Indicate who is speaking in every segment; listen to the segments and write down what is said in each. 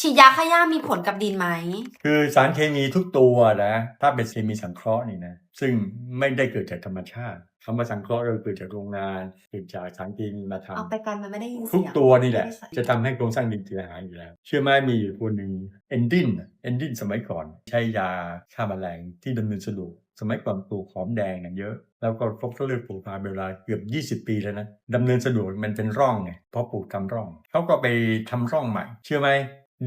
Speaker 1: ฉีดยาฆ่าหญ้ามีผลกับดินไหม
Speaker 2: คือสารเคมีทุกตัวนะถ้าเป็นเคมีสังเคราะห์นี่นะซึ่งไม่ได้เกิดจากธรรมชาติคำว่าสังเคราะห์ก็เกิดจากโรงงานเกิดจากสารเคมีมาทำ
Speaker 1: เอาไปกันมันไม่ได้ยิน
Speaker 2: ทุ
Speaker 1: เสี
Speaker 2: ก
Speaker 1: ยง
Speaker 2: ตัวนี่แหละ
Speaker 1: ไม่ได้ใส่
Speaker 2: จะทำให้โครงสร้างดินเสียหายอยู่แล้ว เชื่อไหมมีอยู่คนหนึ่งเอนดินเอนดินสมัยก่อน ใช้ยาฆ่าแมลงที่ดำเนินสะดวกสมัยก่อนปลูกหอมแดงกันเยอะ แล้วก็พบเขาเลือกปลูกมาเป็นเวลาเกือบ 20 ปีแล้วนะดำเนินสะดวกมันเป็นร่องไงเพราะปลูกทำร่องเขาก็ไปทำร่องใหม่ เชื่อไหม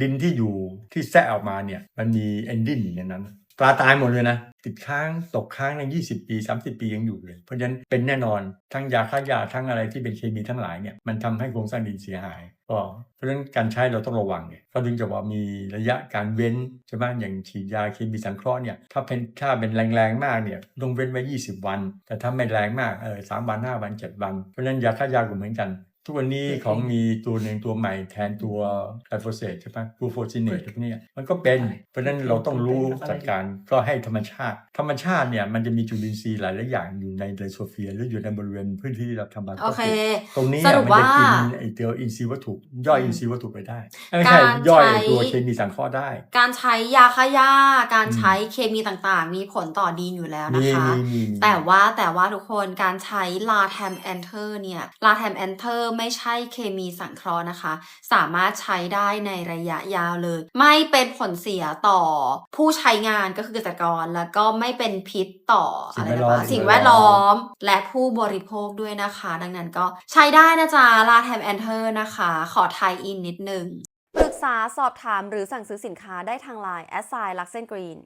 Speaker 2: ดินที่อยู่ที่แซะออกมาเนี่ยมันมีเอนดินอยู่ในนั้นปลาตายหมดเลยนะ ติดค้างตกค้างใน20 ปี 30 ปียังอยู่เลย เพราะฉะนั้นเป็นแน่นอนทั้งยาฆ่าหญ้าทั้งอะไรที่เป็นเคมีทั้งหลายเนี่ยมันทำให้โครงสร้างดินเสียหายก็เพราะฉะนั้นการใช้เราต้องระวังเนี่ยเขาถึงจะว่ามีระยะการเว้นใช่ไหมอย่างฉีดยาเคมีสังเคราะห์เนี่ยถ้าเป็นถ้าเป็นแรงๆมากเนี่ยต้องเว้นไว้ 20 วัน แต่ถ้าไม่แรงมากเออสามวันห้าวันเจ็ดวันเพราะฉะนั้นยาฆ่าหญ้าก็เหมือนกัน ทุกวันนี้ของมีตัวหนึ่งตัวใหม่แทนตัวไกลโฟเสตใช่ปะกลูโฟซิเนตพวกเนี้ยมันก็เป็น เพราะฉะนั้นเราต้องรู้จัดการก็ให้ธรรมชาติ ธรรมชาติเนี่ยมันจะมีจุลินทรีย์หลายๆอย่างอยู่ในไดโซเฟียร์หรืออยู่ในบริเวณพื้นที่ที่เราทำมา
Speaker 1: โอเค
Speaker 2: ตรงนี้
Speaker 1: ส
Speaker 2: เนี่ย
Speaker 1: รุป
Speaker 2: มันจะกิน
Speaker 1: ว่า
Speaker 2: ไอตัวอินทรีย์วัตถุย่อยอินทรีย์วัตถุไปได้ไม่ใช่
Speaker 1: การ
Speaker 2: ย่อย
Speaker 1: ใช้
Speaker 2: ตัวเคมีสังเคราะห์ได้
Speaker 1: การใช้ยาฆ่าหญ้าการ
Speaker 2: อืม
Speaker 1: ใช้เคมีต่างๆ มีผลต่อดินอยู่แล้ว
Speaker 2: มี
Speaker 1: นะคะ
Speaker 2: มีมีมี
Speaker 1: แต่ว่าแต่ว่าทุกคนการใช้ลาแทมแอนเทอร์เนี่ยลาแทมแอนเทอร์ไม่ใช่เคมีสังเคราะห์นะคะ สามารถใช้ได้ในระยะยาวเลย ไม่เป็นผลเสียต่อผู้ใช้งานก็คือเกษตรกร แล้วก็ไม่เป็นพิษต่ออะไรนะคะสิ่งแวดล้อมและผู้บริโภคด้วยนะคะ ดังนั้นก็ใช้ได้นะจ๊ะลาแทมแอนเทอร์นะคะ ขอไทยอินนิดนึง
Speaker 3: ปรึกษาสอบถามหรือสั่งซื้อสินค้าได้ทางไลน์แอสไซลักเซนกรีน